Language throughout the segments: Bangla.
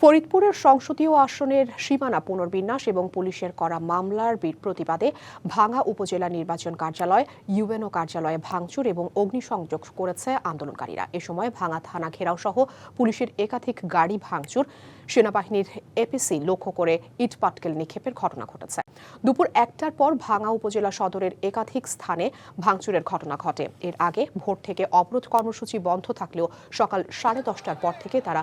ফরিদপুরের সংসদীয় আসনের সীমানা পুনর্বিন্যাস এবং পুলিশের করা মামলার প্রতিবাদে ভাঙা উপজেলা নির্বাচন কার্যালয়, ইউএনও কার্যালয়ে ভাঙচুর এবং অগ্নিসংযোগ করেছে আন্দোলনকারীরা। এ সময় ভাঙা থানা ঘেরাও সহ পুলিশের একাধিক গাড়ি ভাঙচুর। সেনাবাহিনীর এপিসি লক্ষ্য করে ইট পাটকেল নিক্ষেপের ঘটনা ঘটেছে। দুপুর একটার পর ভাঙা উপজেলা সদরের একাধিক স্থানে ভাঙচুরের ঘটনা ঘটে। এর আগে ভোর থেকে অবরোধ কর্মসূচি বন্ধ থাকলেও সকাল সাড়ে দশটার পর থেকে তারা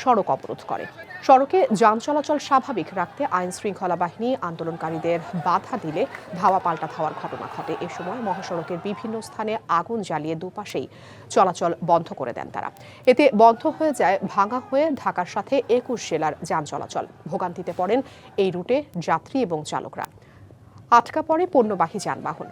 সড়ক অবরোধ করে। সড়কে যান চলাচল স্বাভাবিক রাখতে আইন শৃঙ্খলা বাহিনী আন্দোলনকারীদের বাধা দিলে ধাওয়া পাল্টা ধাওয়ার ঘটনা ঘটে। এ সময় মহাসড়কের বিভিন্ন স্থানে আগুন জ্বালিয়ে দুপাশেই চলাচল বন্ধ করে দেন তারা। এতে বন্ধ হয়ে যায়, ভাঙা হয়ে ঢাকার সাথে একুশ জেলার যান চলাচল। ভোগান্তিতে পড়েন এই রুটে যাত্রী এবং চালকরা। আটকা পড়ে পণ্যবাহী যানবাহন।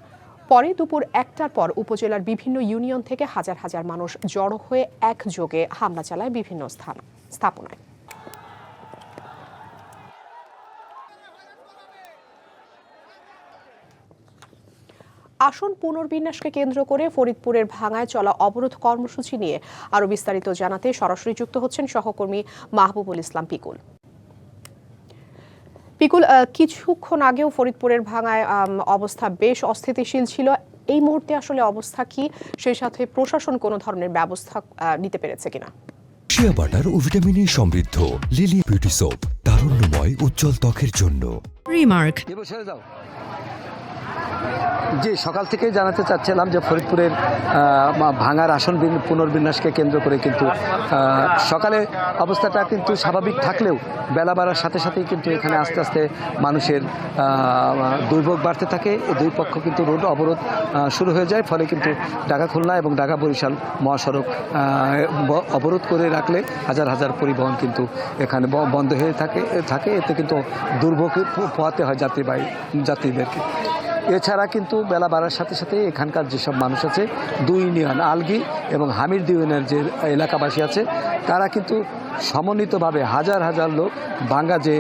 পরে দুপুর একটার পর উপজেলার বিভিন্ন ইউনিয়ন থেকে হাজার হাজার মানুষ জড়ো হয়ে একযোগে হামলা চালায় বিভিন্ন স্থান স্থাপনায়। আসন পুনর্বিন্যাসকে কেন্দ্র করে ফরিদপুরের ভাঙায় চলা অবরোধ কর্মসূচি নিয়ে আরও বিস্তারিত জানাতে সরাসরি যুক্ত হচ্ছেন সহকর্মী মাহবুবুল ইসলাম পিকুল। পিকুল কিছুক্ষণ আগেও ফরিদপুরের ভাঙায় অবস্থা বেশ অস্থিতিশীল ছিল। এই মুহূর্তে আসলে অবস্থা কি? সেই সাথে প্রশাসন কোনো ধরনের ব্যবস্থা নিতে পেরেছে কিনা? শিয়া বাটার ও ভিটামিনে সমৃদ্ধ। লিলি বিউটি সোপ তারুণ্যময় উজ্জ্বল ত্বকের জন্য। রিমার্ক। জি, সকাল থেকে জানাতে চাচ্ছিলাম যে ফরিদপুরের ভাঙার আসন পুনর্বিন্যাসকে কেন্দ্র করে কিন্তু সকালে অবস্থাটা কিন্তু স্বাভাবিক থাকলেও বেলা বাড়ার সাথে সাথেই কিন্তু এখানে আস্তে আস্তে মানুষের দুর্ভোগ বাড়তে থাকে। এই দুই পক্ষ কিন্তু রোড অবরোধ শুরু হয়ে যায়। ফলে কিন্তু ঢাকা খুলনা এবং ঢাকা বরিশাল মহাসড়ক অবরোধ করে রাখলে হাজার হাজার পরিবহন কিন্তু এখানে বন্ধ হয়ে থাকে থাকে। এতে কিন্তু দুর্ভোগ পোহাতে হয় যাত্রীবাহী, যাত্রীদেরকে। এছাড়া কিন্তু বেলা বাড়ার সাথে সাথে এখানকার যেসব মানুষ আছে, দুই ইউনিয়ন, আলগি এবং হামিদ ইউনিয়নের যে এলাকাবাসী আছে, তারা কিন্তু সমন্বিতভাবে হাজার হাজার লোক ভাঙ্গা যে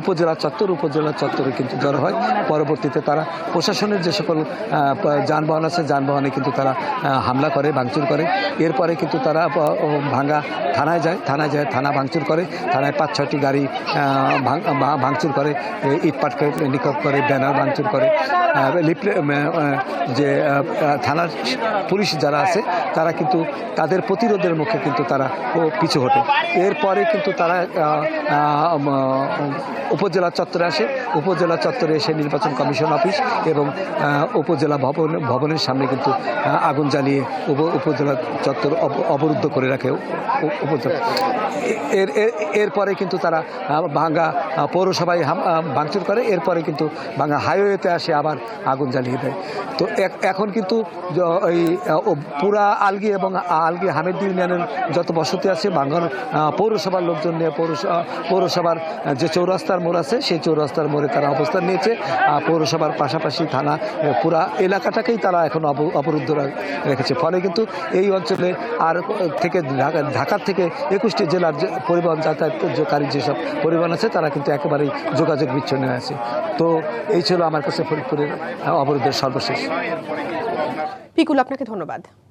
উপজেলা চত্বর, উপজেলা চত্বরে কিন্তু জড়ো হয়। পরবর্তীতে তারা প্রশাসনের যে সকল যানবাহন আছে, যানবাহনে কিন্তু তারা হামলা করে, ভাঙচুর করে। এরপরে কিন্তু তারা ভাঙ্গা থানায় যায় থানায় যায়, থানা ভাঙচুর করে। থানায় পাঁচ ছয়টি গাড়ি ভাঙচুর করে ইটপাট করে নিক্ষেপ করে, ব্যানার ভাঙচুর করে। যে থানার পুলিশ যারা আছে, তারা কিন্তু তাদের প্রতিরোধের মুখে কিন্তু তারা পিছু হটে। এরপরে কিন্তু তারা উপজেলা চত্বরে আসে। উপজেলা চত্বরে এসে নির্বাচন কমিশন অফিস এবং উপজেলা ভবন, ভবনের সামনে কিন্তু আগুন জ্বালিয়ে উপ- উপজেলা চত্বর অব- অবরুদ্ধ করে রাখে উপজেলা। এর, এর- এরপরে কিন্তু তারা ভাঙ্গা পৌরসভায় ভাঙচুর করে। এরপরে কিন্তু ভাঙ্গা হাইওয়েতে আসে, আবার আগুন জ্বালিয়ে দেয়। তো এখন কিন্তু ওই পুরা আলগি এবং আলগি হামিদ ইউনিয়নের যত বসতি আছে, বাঙ্গার পৌরসভার লোকজন নিয়ে পৌরসভা পৌরসভার যে চৌরাস্তার মোড় আছে, সেই চৌরাস্তার মোড়ে তারা অবস্থান নিয়েছে। পৌরসভার পাশাপাশি থানা পুরা এলাকাটাকেই তারা এখন অব- অবরুদ্ধ রেখেছে। ফলে কিন্তু এই অঞ্চলে আর থেকে ঢাকা- ঢাকার থেকে একুশটি জেলার পরিবহন যাতায়াতকারী যেসব পরিবহন আছে, তারা কিন্তু একেবারেই যোগাযোগ বিচ্ছিন্ন আছে। তো এই ছিল আমার কাছে ফরিদপুরের অবরোধের সর্বশেষ। পিকুল আপনাকে ধন্যবাদ।